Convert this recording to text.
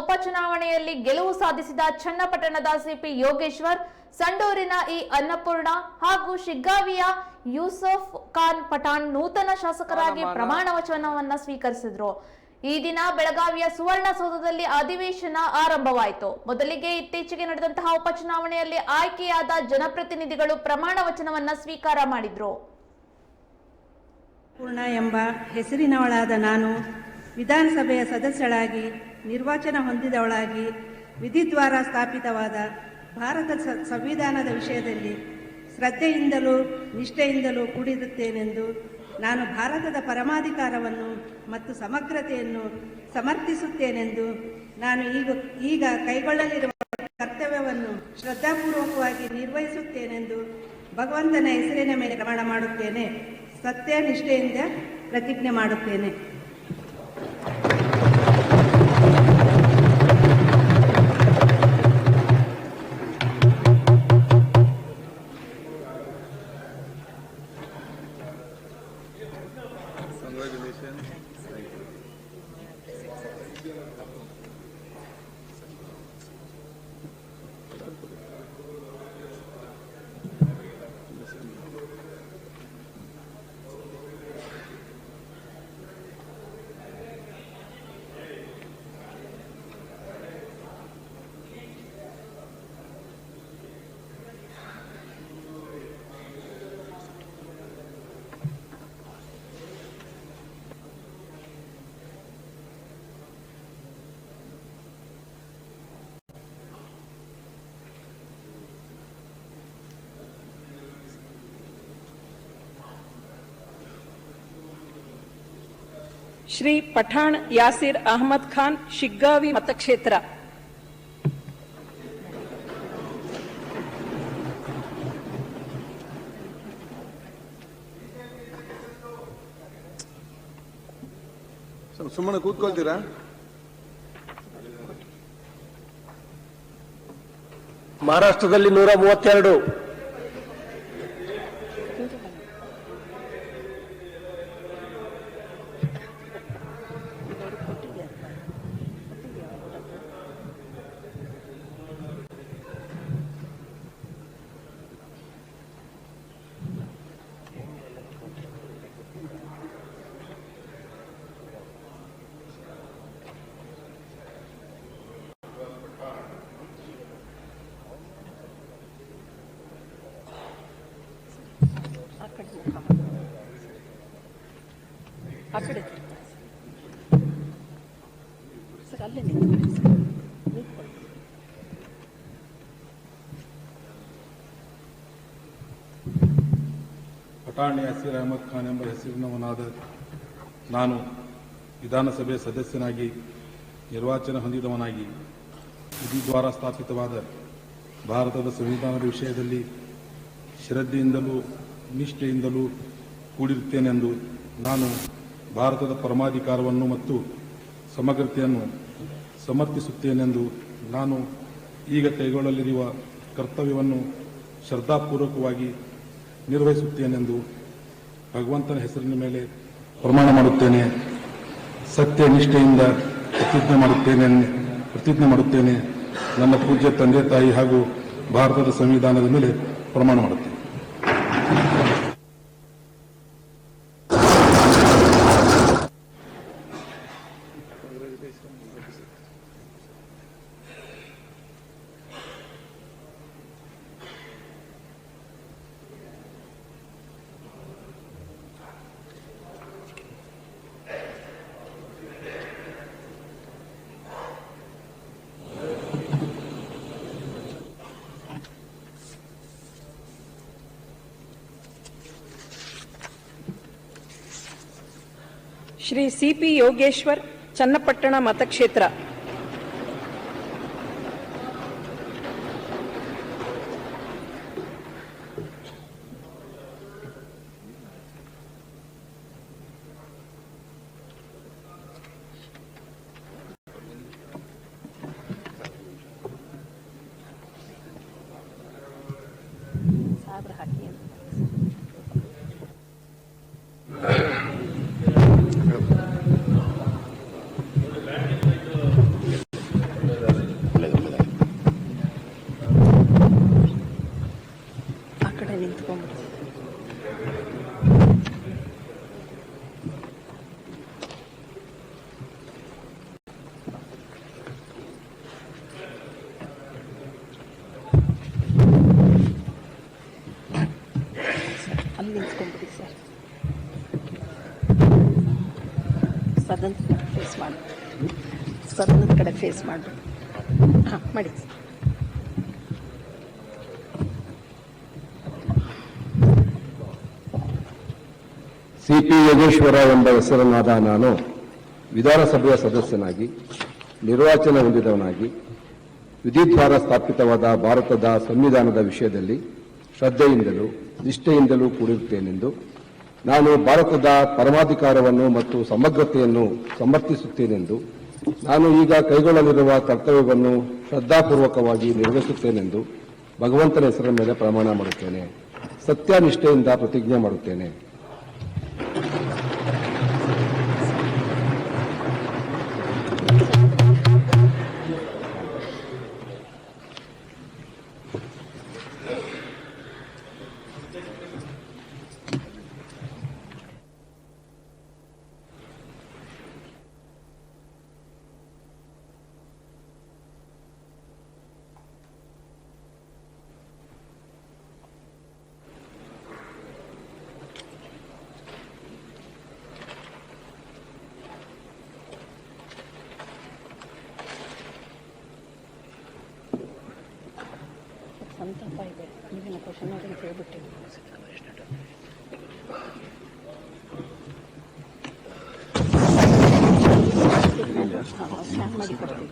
ಉಪಚುನಾವಣೆಯಲ್ಲಿ ಗೆಲುವು ಸಾಧಿಸಿದ ಚನ್ನಪಟ್ಟಣದ ಸಿಪಿ ಯೋಗೇಶ್ವರ್ ಸಂಡೂರಿನ ಇ ಅನ್ನಪೂರ್ಣ ಹಾಗೂ ಶಿಗ್ಗಾವಿಯ ಯೂಸಫ್ ಖಾನ್ ಪಠಾಣ್ ನೂತನ ಶಾಸಕರಾಗಿ ಪ್ರಮಾಣ ವಚನವನ್ನ ಸ್ವೀಕರಿಸಿದ್ರು. ಈ ದಿನ ಬೆಳಗಾವಿಯ ಸುವರ್ಣಸೌಧದಲ್ಲಿ ಅಧಿವೇಶನ ಆರಂಭವಾಯಿತು. ಮೊದಲಿಗೆ ಇತ್ತೀಚೆಗೆ ನಡೆದಂತಹ ಉಪಚುನಾವಣೆಯಲ್ಲಿ ಆಯ್ಕೆಯಾದ ಜನಪ್ರತಿನಿಧಿಗಳು ಪ್ರಮಾಣ ವಚನವನ್ನ ಸ್ವೀಕಾರ ಮಾಡಿದ್ರು. ಪೂರ್ಣ ಎಂಬ ಹೆಸರಿನವಳಾದ ನಾನು ವಿಧಾನಸಭೆಯ ಸದಸ್ಯಳಾಗಿ ನಿರ್ವಾಚನ ಹೊಂದಿದವಳಾಗಿ ವಿಧಿದ್ವಾರ ಸ್ಥಾಪಿತವಾದ ಭಾರತ ಸಂವಿಧಾನದ ವಿಷಯದಲ್ಲಿ ಶ್ರದ್ಧೆಯಿಂದಲೂ ನಿಷ್ಠೆಯಿಂದಲೂ ಕೂಡಿರುತ್ತೇನೆಂದು ನಾನು ಭಾರತದ ಪರಮಾಧಿಕಾರವನ್ನು ಮತ್ತು ಸಮಗ್ರತೆಯನ್ನು ಸಮರ್ಥಿಸುತ್ತೇನೆಂದು ನಾನು ಈಗ ಈಗ ಕೈಗೊಳ್ಳಲಿರುವ ಕರ್ತವ್ಯವನ್ನು ಶ್ರದ್ಧಾಪೂರ್ವಕವಾಗಿ ನಿರ್ವಹಿಸುತ್ತೇನೆಂದು ಭಗವಂತನ ಹೆಸರಿನ ಮೇಲೆ ಪ್ರಮಾಣ ಮಾಡುತ್ತೇನೆ. ಸತ್ಯ ನಿಷ್ಠೆಯಿಂದ ಪ್ರತಿಜ್ಞೆ ಮಾಡುತ್ತೇನೆ. ಶ್ರೀ ಪಠಾಣ್ ಯಾಸಿರ್ ಅಹಮದ್ ಖಾನ್ ಶಿಗ್ಗಾವಿ ಮತಕ್ಷೇತ್ರ. ಸುಮ್ಮನೆ ಕೂತ್ಕೊಳ್ತೀರಾ? ಮಹಾರಾಷ್ಟ್ರದಲ್ಲಿ ನೂರ ಮೂವತ್ತೆರಡು. ಆ ಕಡೆ ಸರ್ ಅಲ್ಲೇ ನಿಂತ್ಕೊಳ್ಳಿ ಸರ್. ನಿಂತ್ಕೊಳ್ಳಿ. ಪಠಾಣ್ ಯಾಸೀರ್ ಅಹಮದ್ ಖಾನ್ ಎಂಬ ಹೆಸರಿನವನಾದ ನಾನು ವಿಧಾನಸಭೆ ಸದಸ್ಯನಾಗಿ, ನಿರ್ವಾಚನ ಹೊಂದಿದವನಾಗಿ ವಿಧಿದ್ವಾರ ಸ್ಥಾಪಿತವಾದ ಭಾರತದ ಸಂವಿಧಾನದ ವಿಷಯದಲ್ಲಿ ಶ್ರದ್ಧೆಯಿಂದಲೂ ನಿಷ್ಠೆಯಿಂದಲೂ ಕೂಡಿರುತ್ತೇನೆಂದು ನಾನು ಭಾರತದ ಪರಮಾಧಿಕಾರವನ್ನು ಮತ್ತು ಸಮಗ್ರತೆಯನ್ನು ಸಮರ್ಥಿಸುತ್ತೇನೆಂದು ನಾನು ಈಗ ಕೈಗೊಳ್ಳಲಿರುವ ಕರ್ತವ್ಯವನ್ನು ಶ್ರದ್ಧಾಪೂರ್ವಕವಾಗಿ ನಿರ್ವಹಿಸುತ್ತೇನೆಂದು ಭಗವಂತನ ಹೆಸರಿನ ಮೇಲೆ ಪ್ರಮಾಣ ಮಾಡುತ್ತೇನೆ. ಸತ್ಯ ನಿಷ್ಠೆಯಿಂದ ಪ್ರತಿಜ್ಞೆ ಮಾಡುತ್ತೇನೆ ಪ್ರತಿಜ್ಞೆ ಮಾಡುತ್ತೇನೆ. ನನ್ನ ಪೂಜ್ಯ ತಂದೆ ತಾಯಿ ಹಾಗೂ ಭಾರತದ ಸಂವಿಧಾನದ ಮೇಲೆ ಪ್ರಮಾಣ ಮಾಡುತ್ತೇನೆ. ಶ್ರೀ ಸಿಪಿ ಯೋಗೇಶ್ವರ್ ಚನ್ನಪಟ್ಟಣ ಮತಕ್ಷೇತ್ರ. ಸಾಬ್ರ ಹಾಕಿ ಸದನದ ಫೇಸ್ ಮಾಡಿ. ಸದನದ ಕಡೆ ಫೇಸ್ ಮಾಡಿ ಹಾಂ, ಮಾಡಿ. ಸಿಪಿ ಯೋಗೇಶ್ವರ ಎಂಬ ಹೆಸರನ್ನಾದ ನಾನು ವಿಧಾನಸಭೆಯ ಸದಸ್ಯನಾಗಿ, ನಿರ್ವಾಚನ ಹೊಂದಿದವನಾಗಿ ವಿಧಿದ್ವಾರ ಸ್ಥಾಪಿತವಾದ ಭಾರತದ ಸಂವಿಧಾನದ ವಿಷಯದಲ್ಲಿ ಶ್ರದ್ಧೆಯಿಂದಲೂ ನಿಷ್ಠೆಯಿಂದಲೂ ಕೂಡಿರುತ್ತೇನೆಂದು ನಾನು ಭಾರತದ ಪರಮಾಧಿಕಾರವನ್ನು ಮತ್ತು ಸಮಗ್ರತೆಯನ್ನು ಸಮರ್ಥಿಸುತ್ತೇನೆಂದು, ನಾನು ಈಗ ಕೈಗೊಳ್ಳಲಿರುವ ಕರ್ತವ್ಯವನ್ನು ಶ್ರದ್ಧಾಪೂರ್ವಕವಾಗಿ ನಿರ್ವಹಿಸುತ್ತೇನೆಂದು ಭಗವಂತನ ಹೆಸರ ಮೇಲೆ ಪ್ರಮಾಣ ಮಾಡುತ್ತೇನೆ. ಸತ್ಯನಿಷ್ಠೆಯಿಂದ ಪ್ರತಿಜ್ಞೆ ಮಾಡುತ್ತೇನೆ. ಸಂತಾಪ ಇದೆ. ನೀವಿನ ಕ್ವಶನ್ ಅವ್ರಿಗೆ ಸ್ಕ್ಯಾನ್ ಮಾಡಿ ಕೊಡ್ತೀವಿ.